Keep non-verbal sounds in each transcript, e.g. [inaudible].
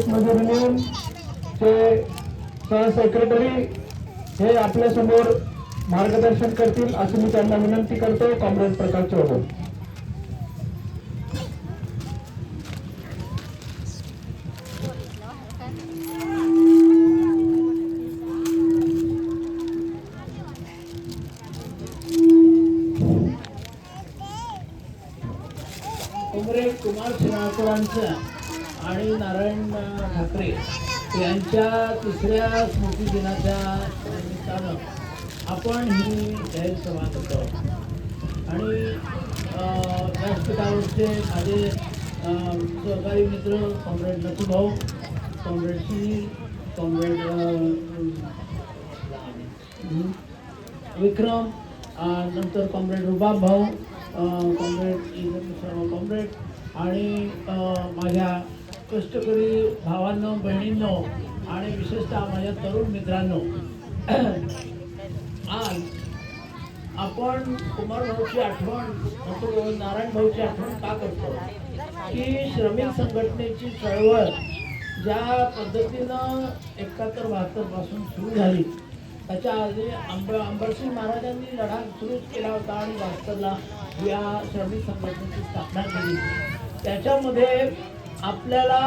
State मजूर union चे सहसेक्रेटरी हे आपल्यासमोर मार्गदर्शन करतील अशी मी त्यांना विनंती करतो कॉम्रेड प्रकाश चौधरी आजच्या तिसऱ्या स्मृती दिनाच्या निमित्तानं आपण ही जाहीर सभा करतो आणि व्यासपीठावरचे माझे सहकारी मित्र comrade Nathubhau comrade Sunil comrade Vikram नंतर कॉम्रेड रुबाब भाऊ कॉम्रेड शर्मा कॉम्रेड आणि माझ्या कष्टकरी भावांनो बहिणींनो आणि विशेषतः माझ्या तरुण मित्रांनो [clears throat] आज आपण कुमार भाऊची आठवण नको नारायण भाऊची आठवण का करतो? की श्रमिक संघटनेची चळवळ ज्या पद्धतीनं एकाहत्तर बहात्तरपासून सुरू झाली त्याच्या आधी आंब आंबरसिंग महाराजांनी लढा सुरू केला होता आणि बहात्तरला या श्रमिक संघटनेची स्थापना केली. त्याच्यामध्ये आपल्याला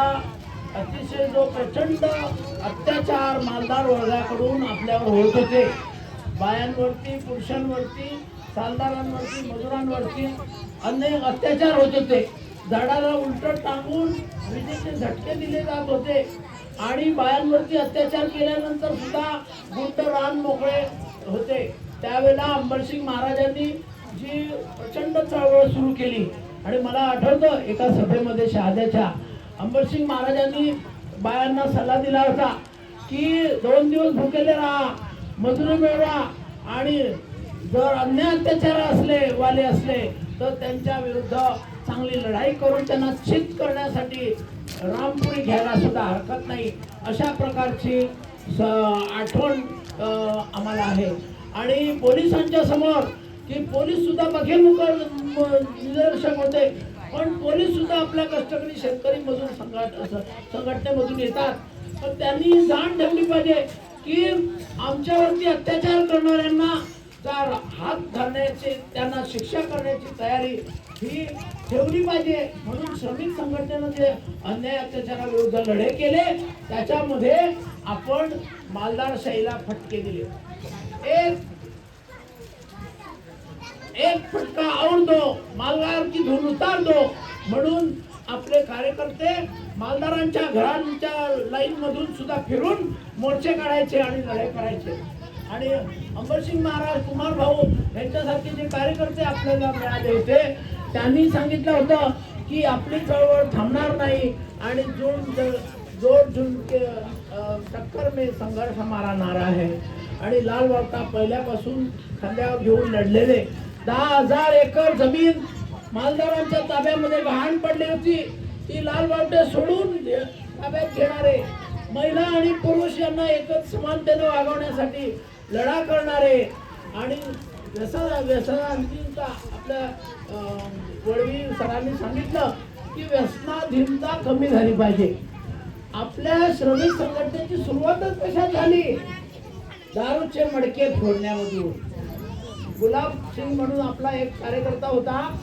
अतिशय जो प्रचंड अत्याचार मालदार वर्गाकडून आपल्यावर होत होते. बायांवरती पुरुषांवरती सालदारांवरती मजुरांवरती अनेक अत्याचार होत होते. झाडाला उलट टांगून विजेचे झटके दिले जात होते. आणि बायांवरती अत्याचार केल्यानंतर सुद्धा गुंड रान मोकळे होते. त्यावेळेला अंबरसिंग महाराजांनी जी प्रचंड चळवळ सुरू केली. आणि मला आठवतं एका सभेमध्ये शहाद्याच्या अंबरसिंग महाराजांनी बायांना सल्ला दिला होता की दोन दिवस भुकेले राहा मजुरी मिळवा आणि जर अन्य अत्याचार असले वाले असले तर त्यांच्या विरुद्ध चांगली लढाई करून त्यांना चित करण्यासाठी रामपुरी घ्यायला सुद्धा हरकत नाही. अशा प्रकारची स आठवण आम्हाला आहे. आणि पोलिसांच्या समोर की पोलीस सुद्धा बघेमुख निदर्शक होते. पण पोलीस सुद्धा आपल्या कष्टकरी शेतकरी मजूर संघट संघटनेमधून येतात. पण त्यांनी जाण ठेवली पाहिजे की आमच्यावरती अत्याचार करणाऱ्यांना जर हात धरण्याची त्यांना शिक्षा करण्याची तयारी ही ठेवली पाहिजे. म्हणून श्रमिक संघटनेनं जे अन्याय अत्याचाराविरुद्ध लढे केले त्याच्यामध्ये आपण मालदारशाहीला फटके दिले. एक एक फटका आवडतो दो मालदार धून उतार दो म्हणून आपले कार्यकर्ते मालदारांच्या घरांच्या लाईन मधून सुद्धा फिरून मोर्चे काढायचे आणि लढाई करायचे. आणि अंबरसिंग महाराज कुमार भाऊ यांच्यासारखे जे कार्यकर्ते आपल्याला मिळाले होते त्यांनी सांगितलं होतं की आपली चळवळ थांबणार नाही आणि जून जोर जोड जून के टक्कर में संघर्ष हमारा नारा है. आणि लाल बावटा पहिल्यापासून खांद्यावर घेऊन लढलेले. दहा हजार एकर जमीन मालदारांच्या ताब्यामध्ये गहाण पडली होती. ती लाल बावटे सोडून ताब्यात घेणारे महिला आणि पुरुष यांना एकच समानतेने वागवण्यासाठी लढा करणारे आणि व्यसना व्यसनाधीनता आपल्या वडवी सरांनी सांगितलं की व्यसनाधीनता कमी झाली पाहिजे. आपल्या श्रमिक संघटनेची सुरुवातच कशात झाली? दारूचे मडके फोडण्यामधून. गुलाब सिंग म्हणून आपला एक कार्यकर्ता होता.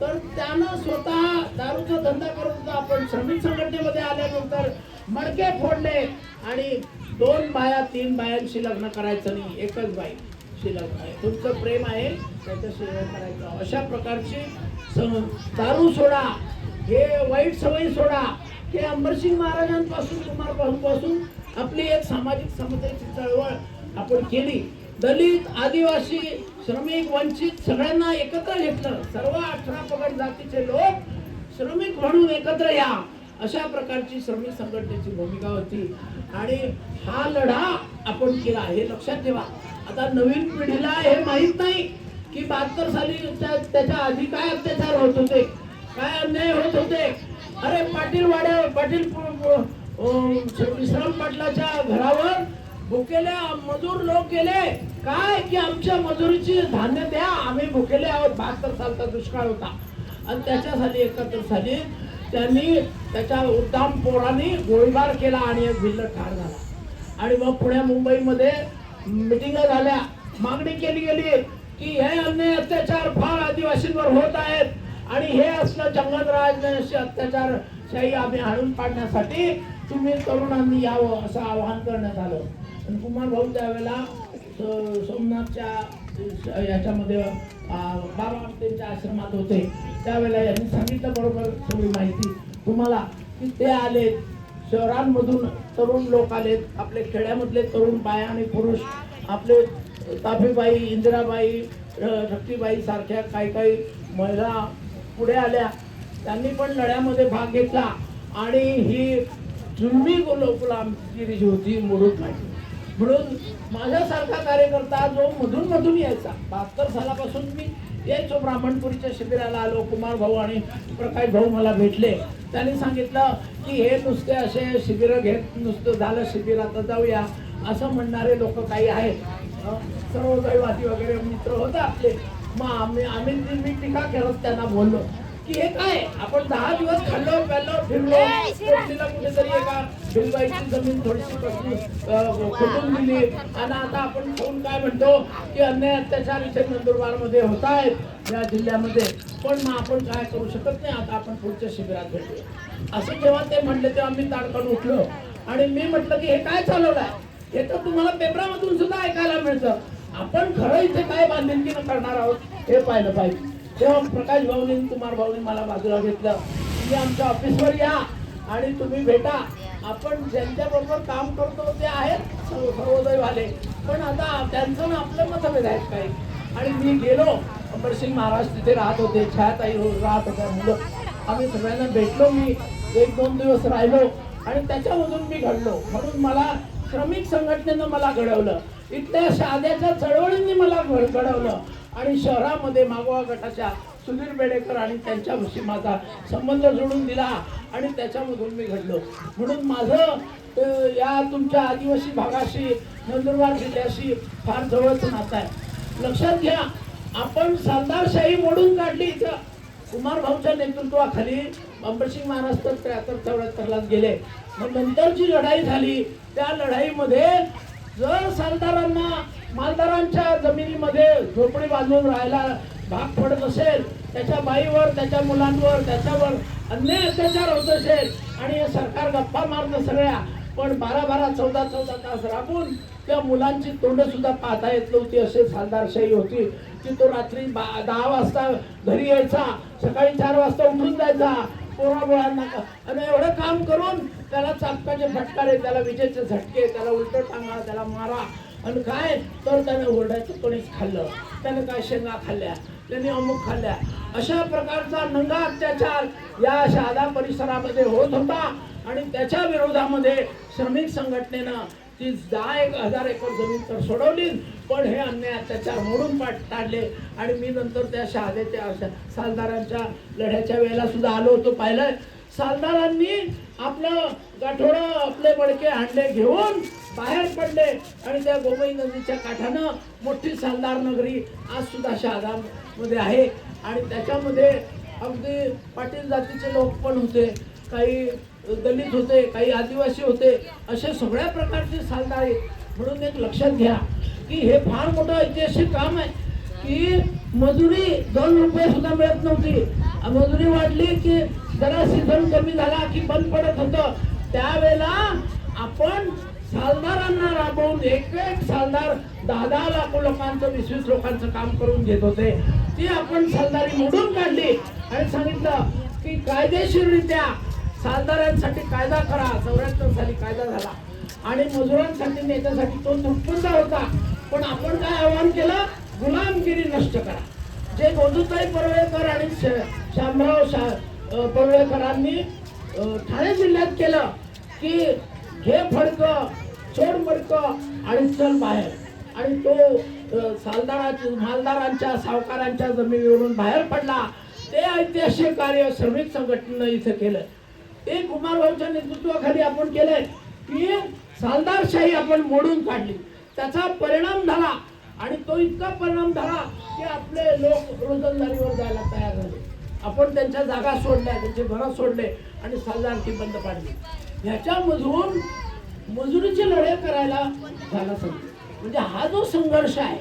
तर त्यानं स्वतः दारूचा धंदा करत होता. आपण श्रमिक संघटनेमध्ये आल्यानंतर मडके फोडले आणि दोन बाया तीन बायांशी लग्न करायचं नाही एकच बाई शी लग्न आहे. तुमचं प्रेम आहे त्याच्याशी लग्न करायचं. अशा प्रकारची स- दारू सोडा. हे वाईट सवयी सोडा. हे अंबरसिंग महाराजांपासून कुमारपासून आपली एक सामाजिक समतेची चळवळ आपण केली. दलित आदिवासी श्रमिक वंचित सगळ्यांना एकत्र घेतलं. सर्व अठरा पगड जातीचे लोक श्रमिक म्हणून एकत्र या. अशा प्रकारची श्रमिक संघटनेची भूमिका होती. आणि हा लढा आपण केला हे लक्षात ठेवा. आता नवीन पिढीला हे माहीत नाही की बहात्तर साली त्या- त्याच्या आधी काय अत्याचार होत होते काय अन्याय होत होते. अरे पाटील वाड्या पाटील श्रम विश्राम पाटलाच्या घरावर भुकेले मजूर लोक गेले. काय की आमच्या मजुरीची धान्य द्या. आम्ही भुकेले आहोत. बहात्तर सालचा दुष्काळ होता. आणि त्याच्यासाठी एकत्र साली त्यांनी त्याच्या उद्दाम पोरांनी गोळीबार केला आणि एक भिल्ल ठार झाला. आणि मग पुण्या मुंबईमध्ये मिटिंग झाल्या. मागणी केली गेली की हे अन्याय अत्याचार फार आदिवासींवर होत आहेत. आणि हे असलं जंगलराज असे अत्याचार शाही आम्ही हाणून पाडण्यासाठी तुम्ही तरुणांनी यावं असं आवाहन करण्यात आलं. आणि कुमार भाऊ त्यावेळेला स- सोमनाथच्या याच्यामध्ये अं, बाबा आश्रमात होते. त्यावेळेला यांनी सांगितलं बरोबर सगळी माहिती. तुम्हाला की ते आले? शहरांमधून तरुण लोक आलेत आपले खेड्यामधले तरुण बाया आणि पुरुष आपले ताफीबाई इंदिराबाई शक्तीबाई सारख्या काही काही महिला पुढे आल्या. त्यांनी पण लढ्यामध्ये भाग घेतला. आणि ही जुलमी गुल- गुलामगिरी जी होती मोडून काढली म्हणून माझ्यासारखा कार्यकर्ता जो मधून मधून यायचा बहात्तर सालापासून मी यायचो ब्राह्मणपुरीच्या शिबिराला. आलो कुमार भाऊ आणि प्रकाश भाऊ मला भेटले. त्यांनी सांगितलं की हे नुसते असे शिबिरं घेत नुसतं झालं शिबिर आता जाऊया. असं म्हणणारे लोक काही आहेत. सर्व सर्वदैवादी वगैरे मित्र होते आपले. मग आम्ही आम्ही मी टीका करत त्यांना बोललो. की हे काय? आपण दहा दिवस खाल्लो प्यालो फिरलो. तिला कुठेतरी एका भिलबाईची जमीन थोडीशी कसली अं, खुटून दिली. आणि आता आपण खाऊन काय म्हणतो की अन्याय अत्याचार इथे नंदुरबारमध्ये होत आहेत या जिल्ह्यामध्ये. पण मग आपण काय करू शकत नाही. आता आपण पुढच्या शिबिरात भेटूया. असं जेव्हा ते म्हणले तेव्हा मी ताडकन उठलो. आणि मी म्हटलं की हे काय चालवलंय? हे तर तुम्हाला पेपरामधून सुद्धा ऐकायला मिळतं. आपण खरं इथे काय बांधिलकीनं करणार आहोत हे पाहिलं पाहिजे. तेव्हा प्रकाश भाऊनी कुमार भाऊने मला बाजूला घेतलं तुम्ही आमच्या ऑफिसवर या आणि तुम्ही भेटा. आपण ज्यांच्या बरोबर काम करतो ते आहेत सर्व- सर्वोदयवाले पण आता त्यांचं आपलं मतभेद आहेत काही. आणि मी गेलो. अमरसिंग महाराज तिथे राहत होते छायाताई राहत होत्या मुलं. आम्ही सगळ्यांना भेटलो मी एक दोन दिवस राहिलो. आणि त्याच्यामधून मी घडलो. म्हणून मला श्रमिक संघटनेनं मला घडवलं. इथल्या साध्याच्या चळवळींनी मला घड- घडवलं. आणि शहरामध्ये मागोवा गटाच्या सुधीर बेडेकर आणि त्यांच्याशी माझा संबंध जोडून दिला आणि त्याच्यामधून मी घडलो. म्हणून माझं या तुमच्या आदिवासी भागाशी नंदुरबार जिल्ह्याशी फार जवळचं नातं आहे. लक्षात घ्या आपण सरदारशाही मोडून काढली इथं. कुमार भाऊच्या नेतृत्वाखाली अंबरसिंग महाराज तर त्र्याहत्तर चौऱ्याहत्तरलाच गेले. मग नंतर जी लढाई झाली. त्या लढाईमध्ये जर सरदारांना मालदारांच्या जमिनीमध्ये झोपडी बांधून राहायला भाग पडत असेल त्याच्या बाईवर त्याच्या मुलांवर त्याच्यावर अन्याय अत्याचार होत असेल आणि हे सरकार गप्पा मारत सगळ्या पण बारा बारा चौदा चौदा तास राबून त्या मुलांची तोंड सुद्धा पाहता येत नव्हती असे सालदारशाही होती. की तो रात्री बा- दहा वाजता घरी यायचा सकाळी चार वाजता उठून जायचा. पोराबोळांना आणि एवढं काम करून त्याला चापकाचे फटकारे त्याला विजेचे झटके त्याला उलट टांगा त्याला मारा. आणि काय? तर त्याने ओरडायचं कोणीच खाल्लं. त्याने काय शेंगा खाल्ल्या? त्याने अमुक खाल्ल्या. अशा प्रकारचा नंगा अत्याचार या शहादा परिसरामध्ये होत होता. आणि त्याच्या विरोधामध्ये श्रमिक संघटनेनं ती दहा एक हजार एकर जमीन तर सोडवली पण हे अन्याय अत्याचार मोडून पाठ काढले. आणि मी नंतर त्या शहाद्याच्या सालदारांच्या लढ्याच्या वेळेला सुद्धा आलो होतो पाहिलं. सालदारांनी आपलं गाठोडं आपले मडके हांडे घेऊन बाहेर पडले आणि त्या गोमई नदीच्या काठानं मोठी सालदार नगरी आज सुद्धा शहरामध्ये आहे. आणि त्याच्यामध्ये अगदी पाटील जातीचे लोक पण होते काही दलित होते काही आदिवासी होते असे सगळ्या प्रकारचे सालदार आहेत. म्हणून एक लक्षात घ्या की हे फार मोठं ऐतिहासिक काम आहे की मजुरी दोन रुपये सुद्धा मिळत नव्हती. मजुरी वाढली की जरा जण कमी झाला की बंद पडत होतं. त्यावेळेला आपण सालदारांना राबवून एक एक सालदार दहा दहा लाख लोकांचं वीस वीस लोकांचं काम करून घेत होते. ती आपण सालदारी मोडून काढली आणि सांगितलं की कायदेशीररित्या सालदारांसाठी कायदा करा चौऱ्याहत्तर साली कायदा झाला. आणि मजुरांसाठी नेत्यासाठी तो निर्बंध होता. पण आपण काय आवाहन केलं? गुलामगिरी नष्ट करा. जे गोदूताई पडळकर आणि श- शामराव शा परुळेकरांनी ठाणे जिल्ह्यात केलं की घे फडक सोड मडक आणि चल बाहेर. आणि तो सालदाराच्या मालदारांच्या सावकारांच्या जमिनीवरून बाहेर पडला. ते ऐतिहासिक कार्य श्रमिक संघटनेनं इथं केलं. ते कुमारभाऊच्या नेतृत्वाखाली आपण केलंय की सालदारशाही आपण मोडून काढली. त्याचा परिणाम झाला आणि तो इतका परिणाम झाला की आपले लोक रोजंदारीवर जायला तयार झाले. आपण त्यांच्या जागा सोडल्या त्यांचे घरं सोडले आणि सरदारकी बंद पाडली. ह्याच्यामधून मजुरीचे लढे करायला झाला संघ म्हणजे हा जो संघर्ष आहे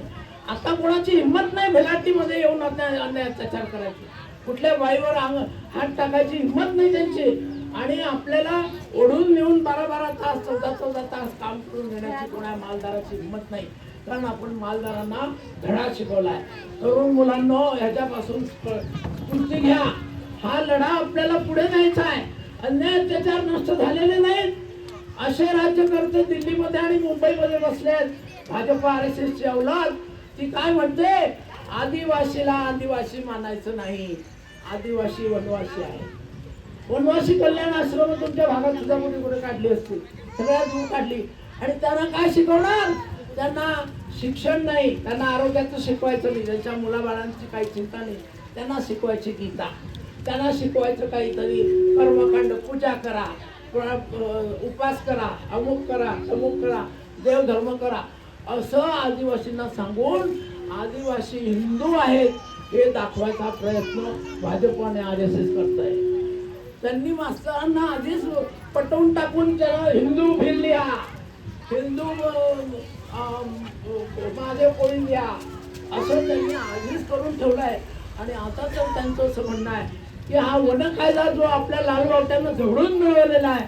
आता कोणाची हिंमत नाही भेलाटीमध्ये येऊन अन्याय अन्याय अत्याचार करायची. कुठल्या बाईवर अंग हात टाकायची हिंमत नाही त्यांची. आणि आपल्याला ओढून नेऊन बारा बारा तास चौदा चौदा तास काम करून घेण्याची कोणा मालदाराची हिंमत नाही. कारण आपण मालदारांना धडा शिकवलाय. तरुण मुलांना ह्याच्यापासून स्फूर्ती घ्या. हा लढा आपल्याला पुढे न्यायचा आहे. अन्याय अत्याचार नष्ट झालेले नाहीत. असे राज्यकर्ते दिल्लीमध्ये आणि मुंबईमध्ये बसले आहेत. भाजप आर एस एसची अवलाद ती काय म्हणते? आदिवासीला आदिवासी मानायचं नाही. आदिवासी वनवासी आहे. वनवासी कल्याण आश्रम तुमच्या भागात सुद्धा कुठे कुठे काढली असती सगळ्यात काढली. आणि त्यांना काय शिकवणार? त्यांना शिक्षण नाही त्यांना आरोग्याचं शिकवायचं नाही त्यांच्या मुलाबाळांची काही चिंता नाही त्यांना शिकवायची गीता. त्यांना शिकवायचं काहीतरी कर्मकांड पूजा करा उपवास करा अमुक करा अमुक करा देवधर्म करा. असं आदिवासींना सांगून आदिवासी हिंदू आहेत हे दाखवायचा प्रयत्न भाजप आणि आर एस एस करत आहे त्यांनी मास्तरांना आधीच पटवून टाकून त्याला हिंदू भिल हिंदू हो, हो, महादेव कोळी द्या असं त्यांनी आधीच करून ठेवलं आहे आणि आता तर त्यांचं असं म्हणणं आहे की हा वन कायदा जो आपल्या लालबावट्यानं झगडून मिळवलेला आहे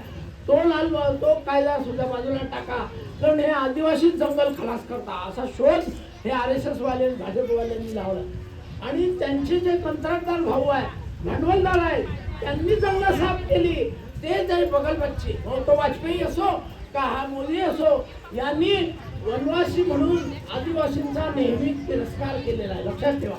तो लाल तो कायदा सुद्धा बाजूला टाका. कारण हे आदिवासी जंगल खलास करता. असा शोध हे आर एस एसवाले भाजपवाल्यांनी लावला आणि त्यांचे जे कंत्राटदार भाऊ आहे भांडवलदार आहेत त्यांनी जंगल साफ केली. ते ते बगलबच्चे मग तो वाजपेयी असो का हा मोदी असो यांनी वनवासी म्हणून आदिवासींचा नेहमी तिरस्कार केलेला आहे. लक्षात ठेवा.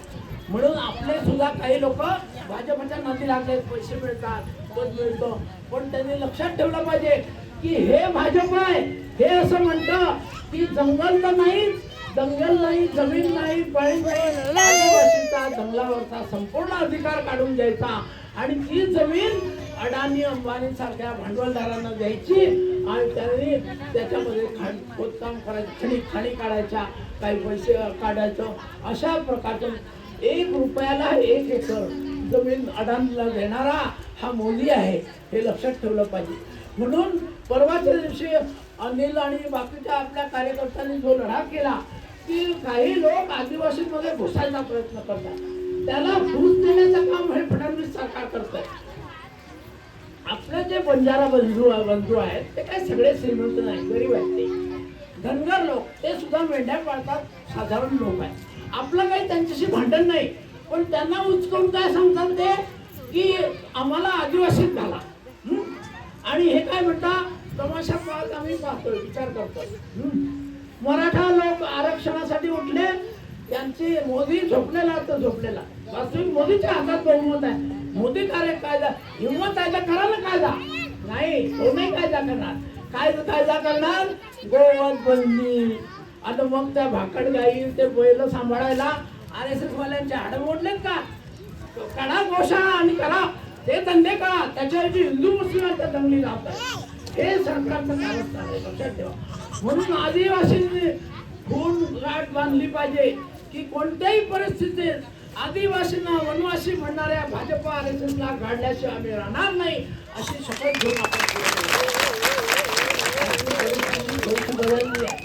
म्हणून आपले सुद्धा काही लोक भाजपच्या नाती लागले पैसे मिळतात पद मिळतो. पण त्यांनी लक्षात ठेवलं पाहिजे की हे भाजप आहे. हे असं म्हणतं की जंगल तर नाही दंगल नाही जमीन नाही बळी नाही आदिवासीचा जंगलावरचा संपूर्ण अधिकार काढून द्यायचा आणि ती जमीन अडाणी अंबानी सारख्या भांडवलदारांना द्यायची आणि त्यांनी त्याच्यामध्ये खाण खोदकाम करायचं खणी खाणी काढायच्या काही पैसे काढायचं. अशा प्रकारचं एक रुपयाला एक एकर जमीन अडाणीला देणारा हा मोदी आहे हे लक्षात ठेवलं पाहिजे. म्हणून परवाच्या दिवशी अनिल आणि बाकीच्या आपल्या कार्यकर्त्यांनी जो लढा केला की काही लोक आदिवासींमध्ये घुसायचा प्रयत्न करतात. त्याला घुस देण्याचं काम हे फडणवीस सरकार करत आहे आपले जे बंजारा बंधू बंधू आहेत ते काय सगळे श्रीमंत नाही गरीब आहेत ते. धनगर लोक ते सुद्धा मेंढ्या पाळतात साधारण लोक आहेत. आपलं काही त्यांच्याशी भांडण नाही पण त्यांना उचकून काय सांगतात ते? की आम्हाला आदिवासीत घाला आणि हे काय म्हणता? तमाशा पाहत आम्ही पाहतोय विचार करतो मराठा लोक आरक्षणासाठी उठले त्यांची मोदी झोपलेला तर झोपलेला. वास्तविक मोदीच्या हातात बहुमत आहे. मोदी कार्य कायदा हिंमत कायदा करा ना कायदा. नाही तो नाही कायदा करणार. काय कायदा करणार? गोवत बंदी आता मग त्या भाकड गाई ते बैल सांभाळायला आर एस एस वाल्यांचे हाड मोडलेत का? करा गोशाळा आणि करा. ते धंदे करा. त्याच्याऐवजी हिंदू मुस्लिमांच्या दंगली लावतात. हे सरकारचं कारस्थान आहे लक्षात ठेवा. म्हणून आदिवासींनी खून गाठ बांधली पाहिजे की कोणत्याही परिस्थितीत आदिवासींना वनवासी म्हणणाऱ्या भाजप आरक्षणला एस आम्ही राहणार नाही अशी शपथ घेऊन आपण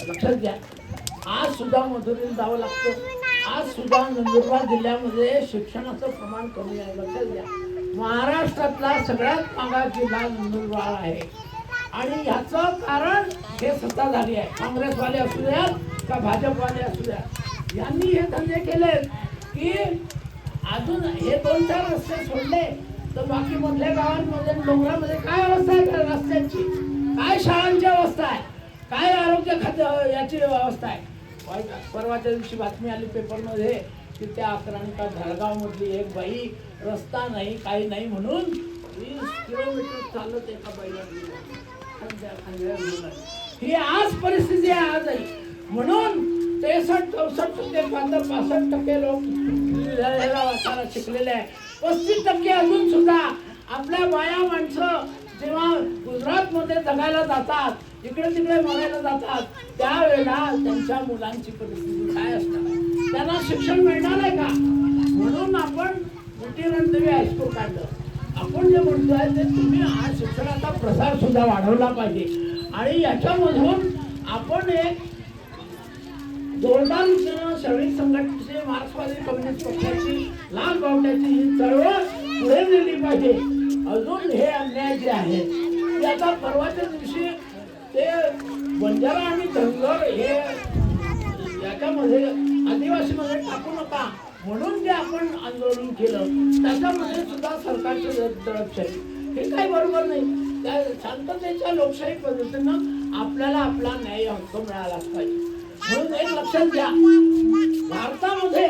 लक्षात घ्या. आज सुद्धा मधुरीला जावं लागतं. आज सुद्धा नंदुरबार जिल्ह्यामध्ये शिक्षणाचं प्रमाण कमी आहे. लक्षात घ्या. महाराष्ट्रातला सगळ्यात मागा जिल्हा नंदुरबार आहे. आणि ह्याचं कारण हे सत्ताधारी आहे. काँग्रेसवाले असू द्यात का भाजपवाले असू द्यात. यांनी हे धंदे केले की अजून हे दोन चार रस्ते सोडले तर बाकी मधल्या गावांमध्ये डोंगरामध्ये काय अवस्था आहे त्या रस्त्यांची? काय शाळांची अवस्था आहे? काय आरोग्य खात्य याची अवस्था आहे? परवाच्या दिवशी बातमी आली पेपरमध्ये की त्या अकरांका धडगाव एक बाई रस्ता नाही काही नाही म्हणून वीस किलोमीटर चालत एका बाईला ही आज परिस्थिती आहे आजही. म्हणून त्रेसष्ट चौसष्ट टक्के पंधरा पासष्ट टक्के लोक लिहायला वाचायला शिकलेले आहे. पस्तीस टक्के अजून सुद्धा आपल्या बाया माणसं जेव्हा गुजरातमध्ये जगायला जातात इकडे तिकडे मरायला जातात त्यावेळेला त्यांच्या मुलांची परिस्थिती काय असणार? त्यांना शिक्षण मिळणार आहे का? म्हणून आपण कुटीर आणि हायस्कूल काढलं. आपण जे म्हणतोय ते तुम्ही आज शिक्षणाचा प्रसार सुद्धा वाढवला पाहिजे. आणि याच्यामधून आपण एक जोरदार रीतीनं श्रमिक संघटनेची मार्क्सवादी कम्युनिस्ट पक्षाची लाल बावट्याची ही चळवळ पुढे नेली पाहिजे. अजून हे अन्याय जे आहे ते आता परवाच्या दिवशी ते बंजारा आणि धनगर हे याच्यामध्ये आदिवासीमध्ये टाकू नका. म्हणून जे आपण आंदोलन केलं त्याच्यामध्ये सुद्धा सरकारची दडपशाही हे काही बरोबर नाही. त्या शांततेच्या लोकशाही पद्धतीनं आपल्याला आपला न्याय हक्क मिळालाच पाहिजे. म्हणून एक लक्षात घ्या. भारतामध्ये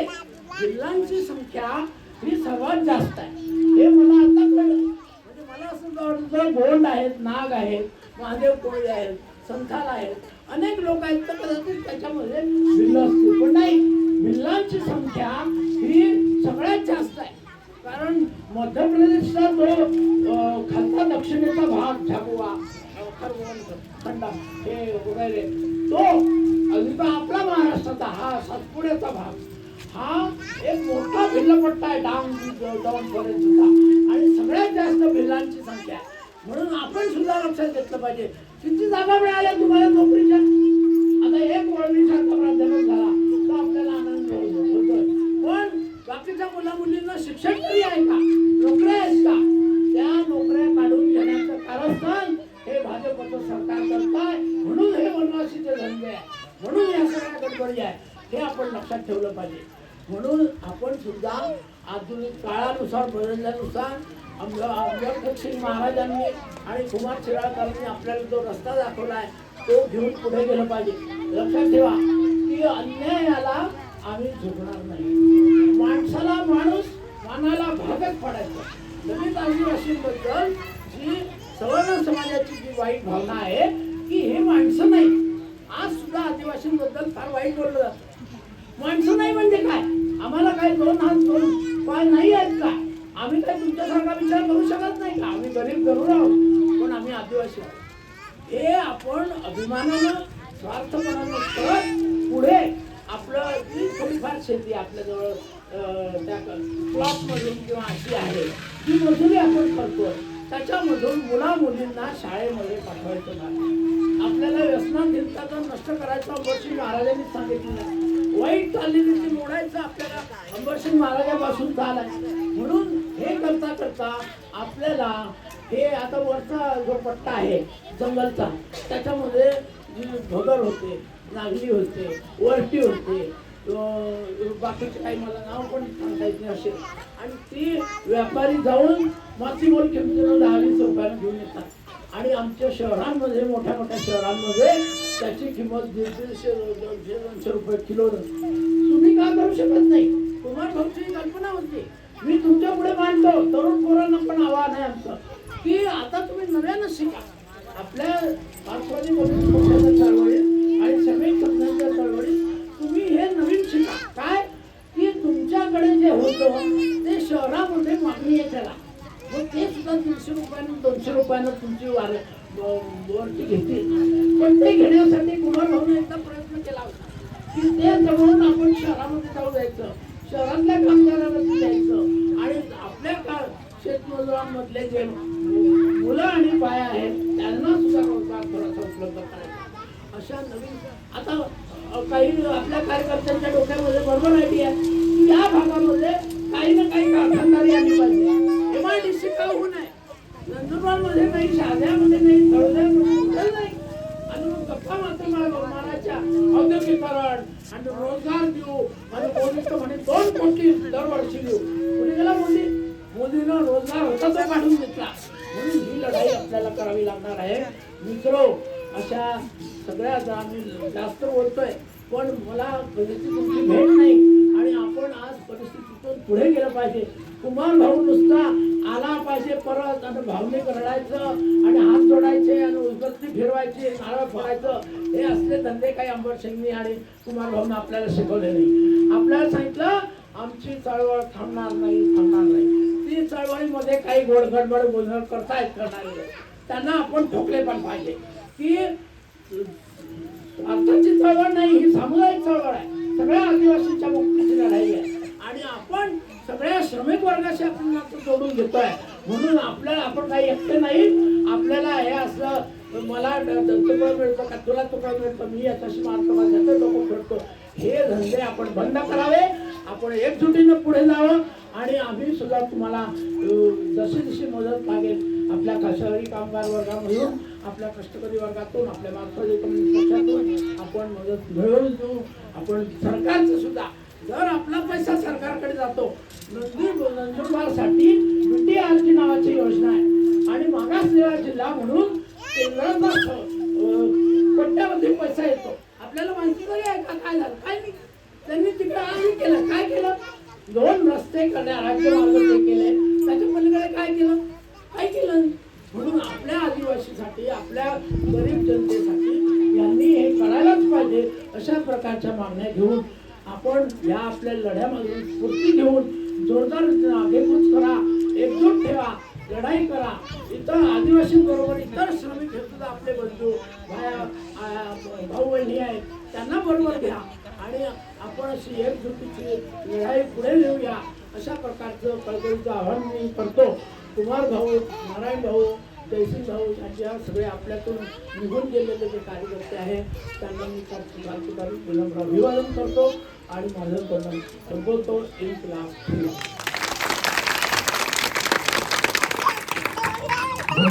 जिल्ह्यांची संख्या ही सर्वात जास्त आहे. हे मला आता कळलं. म्हणजे मला असं वाटतं गोंड आहेत नाग आहेत महादेव कोळी आहेत संथाल आहेत. अनेक लोक आहेत तर कदाचित त्याच्यामध्ये भिल्ल असतील. पण नाही भिल्लांची संख्या ही सगळ्यात जास्त आहे. कारण मध्य प्रदेशचा जो खालचा दक्षिणेचा भाग झाबुआ अं, खरगोण, खंडा हे वगैरे. तो अगदी आपला महाराष्ट्राचा हा सातपुड्याचा भाग. हा एक मोठा भिल्लपट्टा आहे डांग डाऊन पर्यंतचा आणि सगळ्यात जास्त भिल्लांची संख्या. म्हणून आपण सुद्धा लक्षात घेतलं पाहिजे. किती जागा मिळाल्या तुम्हाला नोकरीच्या? आता एक वळणीचा प्राध्यापक झाला तर आपल्याला आनंद होतोय. पण बाकीच्या मुला मुलींना शिक्षण तरी आहे का? नोकऱ्या आहेत का? त्या नोकऱ्या काढून घेण्याचं कारस्थान हे सरकार करताय म्हणून हे वनवासीचे धंदे आहे. म्हणून या सगळ्या गडबडी आहे हे आपण लक्षात ठेवलं पाहिजे. म्हणून आपण सुद्धा आधुनिक काळानुसार बदलल्यानुसार आमच्या अमजद महाराजांनी आणि कुमार शिराळकरांनी आपल्याला जो रस्ता दाखवला आहे तो घेऊन पुढे गेलं पाहिजे. लक्षात ठेवा की अन्यायाला आम्ही झुकणार नाही. माणसाला माणूस मानाला भागच पडायचं. दलित आदिवासींबद्दल जी सवर्ण समाजाची जी वाईट भावना आहे की हे माणसं नाही. आज सुद्धा आदिवासींबद्दल फार वाईट बोललं जातं. माणसं नाही म्हणजे काय? आम्हाला काय दोन हात दोन पाय नाही आहेत का? आम्ही काय तुमच्यासारखा विचार करू शकत नाही का? आम्ही गरीब जरूर आहोत पण आम्ही आदिवासी आहोत. हे आपण अभिमानानं स्वार्थपणानं करत पुढे आपलं जी थोडीफार शेती आपल्याजवळ त्या क्लॉपमधून किंवा अशी आहे ती मजुरी आपण करतो त्याच्यामधून मुला मुलींना शाळेमध्ये पाठवायचं नाही. आपल्याला व्यसनात हिंसाचा नष्ट करायचं अंबरसिंग महाराजांनी सांगितलं वाईट चाललेली ती मोडायचं आपल्याला अंबरसिंग महाराजापासून चालाय म्हणून हे करता करता आपल्याला हे आता वरचा जो पट्टा आहे जंगलचा त्याच्यामध्ये जी भगर होते नागली होते वरटी होते बाकीचे काही मला नाव पण सांगता येत नाही असे. आणि ती व्यापारी जाऊन मातीमोल किमतीनं दहा वीस रुपयानं घेऊन येतात. आणि आमच्या शहरांमध्ये मोठ्या मोठ्या शहरांमध्ये त्याची किंमत दीडशे दोनशे दोनशे रुपये किलो तुम्ही का करू शकत नाही कुमार भाऊची कल्पना होती मी तुमच्यापुढे मांडतो तरुण पोरांना पण आव्हान आहे आमचं की आता तुम्ही नव्यानं शिका आपल्या मार्क्सवादी कम्युनिस्ट पक्षाच्या चळवळीत आणि श्रमिक संघाच्या चळवळीत तुम्ही हे नवीन शिका काय की तुमच्याकडे जे होतं ते शहरामध्ये मागणी आहे त्याला मग ते सुद्धा दीडशे रुपयानं दोनशे रुपयानं तुमची वार वरती घेतील पण ते घेण्यासाठी कुमार भाऊने एकदा प्रयत्न केला होता की ते जवळून आपण शहरामध्ये जाऊ द्यायचं शहरातल्या कामगारांना द्यायचं आणि आपल्या का शेतमजुरांमधले जे मुलं आणि बाया आहेत त्यांना सुद्धा रोजगार थोडासा उपलब्ध करायचा अशा नवीन आता काही आपल्या कार्यकर्त्यांच्या डोक्यामध्ये बरोबर आयडिया आहे. या भागामध्ये काही ना काही कारखानदारी आली पाहिजे. एम का होऊ नये? नंदुरबारमध्ये नाही शहाद्यामध्ये नाही तळोद्यामध्ये कुठे नाही. आणि मग गप्पा मात्र मला मारायच्या औद्योगिकरण आणि रोजगार देऊ. आणि मोदी तर म्हणे दोन कोटी दरवर्षी देऊ. कुठे गेला मोदी? मोदीनं रोजगार होता तो काढून घेतला. म्हणून ही लढाई आपल्याला करावी लागणार आहे. मित्र अशा सगळ्या आम्ही जास्त बोलतोय पण मला कधीची तुमची भेट नाही. आणि आपण आज परिस्थितीतून पुढे गेलं पाहिजे. कुमार भाऊ नुसता आला पाहिजे परत आणि भावने रडायचं आणि हात जोडायचे आणि उदबत्ती फिरवायची नारळ फोडायचं हे असले धंदे काही अंबर सिंगनी आणि कुमार भाऊने आपल्याला शिकवले नाही. आपल्याला सांगितलं आमची चळवळ थांबणार नाही थांबणार नाही. ती चळवळीमध्ये काही गोडगडबड गोंधळ करतायत करणारे त्यांना आपण ठोकले पण पाहिजे. की अर्थाची चळवळ नाही ही सामुदायिक चळवळ आहे. सगळ्या आदिवासींच्या मुक्तीची लढाई आहे. आणि आपण सगळ्या श्रमिक वर्गाशी आपण नातं जोडून घेतोय. म्हणून आपल्याला आपण काही एकटे नाही. आपल्याला हे असलं मला ड- मिळतो मिळतं का तुला तुकडं मिळतं मी याच्याशी मारतो का डोकं फिरतो. हे धंदे आपण बंद करावे. आपण एकजुटीनं पुढे जावं. आणि आम्ही सुद्धा तुम्हाला जशी जशी मदत लागेल आपल्या कशावरी कामगार वर्गामधून आपल्या कष्टकरी वर्गातून आपल्या मार्फत कम्युनिस्ट आपण मदत मिळवून देऊ आपण सरकारचं सुद्धा जर आपला पैसा सरकारकडे जातो नंदुर नंदुरबारसाठी बीटी आरची नावाची योजना आहे. आणि मागासलेला जिल्हा म्हणून केंद्राचा पैसा येतो. आपल्याला माहिती तरी आहे का काय झालं? काय नाही. त्यांनी तिकडे आम्ही केलं. काय केलं? दोन रस्ते करण्या राज्यमार्ग ते केले. त्याच्या पलीकडे काय केलं? काय केलं? नाही. म्हणून आपल्या आदिवासीसाठी आपल्या गरीब जनतेसाठी यांनी हे करायलाच पाहिजे अशा प्रकारच्या मागण्या घेऊन आपण या आपल्या लढ्यामधून स्फूर्ती घेऊन जोरदार आगेकूच करा एकजूट ठेवा लढाई करा. इतर आदिवासींबरोबर इतर श्रमिक हे सुद्धा आपले बंधू भाया भाऊ बहिणी आहेत त्यांना बरोबर घ्या आणि आपण अशी एकजुटीची लढाई पुढे नेऊया. अशा प्रकारचं कळकळीचं आव्हान मी करतो. कुमार भाऊ नारायण भाऊ जयसिंग भाऊ यांच्या सगळे आपल्यातून निघून गेलेले जे कार्यकर्ते आहेत त्यांना मी विनम्र अभिवादन करतो आणि माझं संबोधतो एक लाख